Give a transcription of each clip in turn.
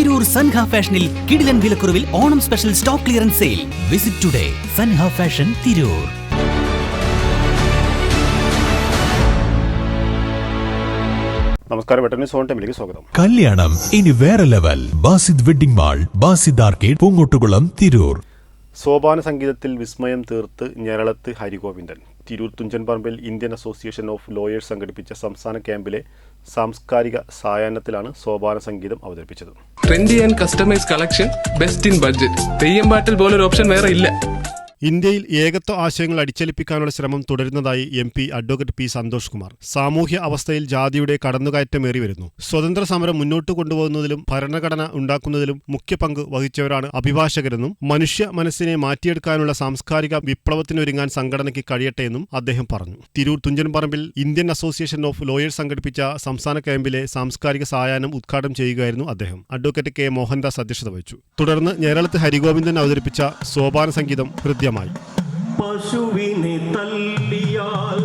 തിരൂർ സൻഹ ഫാഷനിൽ കിടിലൻ വിലക്കുറവിൽ Onam special stock clearance sale. Visit today Sanha fashion Tirur. നമസ്കാരം വെട്ടന്നി സോൺ ടൈമിലേക്ക് സ്വാഗതം. കല്യാണം ഇനി വേറെ level. Basid wedding mall Basid arcade Poongottukulam Tirur. സോപാന സംഗീതത്തിൽ വിസ്മയം തീർത്ത് ഞരളത്ത് ഹരിഗോവിന്ദൻ. തിരൂർ തുഞ്ചൻപറമ്പിൽ ഇന്ത്യൻ അസോസിയേഷൻ ഓഫ് ലോയേഴ്സ് സംഘടിപ്പിച്ച സംസ്ഥാന ക്യാമ്പിലെ സാംസ്കാരിക സായാഹ്നത്തിലാണ് സോപാന സംഗീതം അവതരിപ്പിച്ചത്. Trendy and customize collection best in budget Theyyam പാട്ടിൽ പോലൊരു ഓപ്ഷൻ വേറെ ഇല്ല. ഇന്ത്യയിൽ ഏകത്വ ആശയങ്ങൾ അടിച്ചേൽപ്പിക്കാനുള്ള ശ്രമം തുടരുന്നതായി M P advocate P Santhosh Kumar. സാമൂഹ്യ അവസ്ഥയിൽ ജാതിയുടെ കടന്നുകയറ്റമേറി വരുന്നു സ്വതന്ത്ര സമരം മുന്നോട്ട് കൊണ്ടുപോകുന്നതിലും ഭരണഘടന ഉണ്ടാക്കുന്നതിലും മുഖ്യ പങ്ക് വഹിച്ചവരാണ് അഭിഭാഷകരെന്നും മനുഷ്യ മനസ്സിനെ മാറ്റിയെടുക്കാനുള്ള സാംസ്കാരിക വിപ്ലവത്തിനൊരുങ്ങാൻ സംഘടനയ്ക്ക് കഴിയട്ടെ എന്നും അദ്ദേഹം പറഞ്ഞു. തിരൂർ തുഞ്ചൻപറമ്പിൽ ഇന്ത്യൻ അസോസിയേഷൻ ഓഫ് ലോയേഴ്സ് സംഘടിപ്പിച്ച സംസ്ഥാന ക്യാമ്പിലെ സാംസ്കാരിക സായാഹ്നം ഉദ്ഘാടനം ചെയ്യുകയായിരുന്നു അദ്ദേഹം. അഡ്വക്കേറ്റ് കെ മോഹൻദാസ് അധ്യക്ഷത വഹിച്ചു. തുടർന്ന് ഞേരളത്ത് ഹരിഗോവിന്ദൻ അവതരിപ്പിച്ച സോപാന സംഗീതം ഹൃദ്യമായി പശുവിനെ തല്ലിയാൽ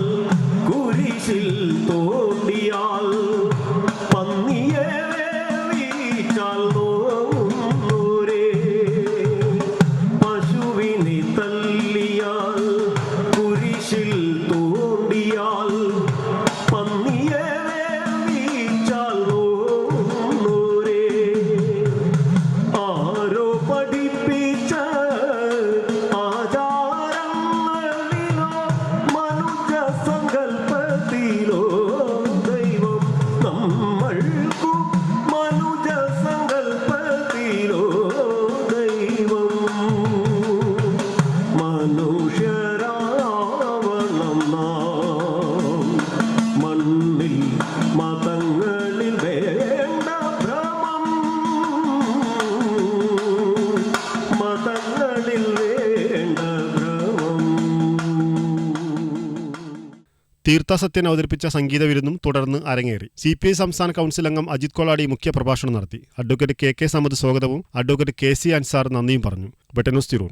കുരിശിൽ തോണ്ടിയാൽ തീർത്ഥസത്യൻ അവതരിപ്പിച്ച സംഗീത വിരുന്നും തുടർന്ന് അരങ്ങേറി. സി പി ഐ സംസ്ഥാന കൗൺസിൽ അംഗം അജിത് കൊളാടി മുഖ്യ പ്രഭാഷണം നടത്തി. അഡ്വക്കേറ്റ് കെ കെ സമദ് സ്വാഗതവും അഡ്വക്കേറ്റ് കെ സി അൻസാർ നന്ദിയും പറഞ്ഞു. വെട്ടന്യൂസ് തിരൂർ.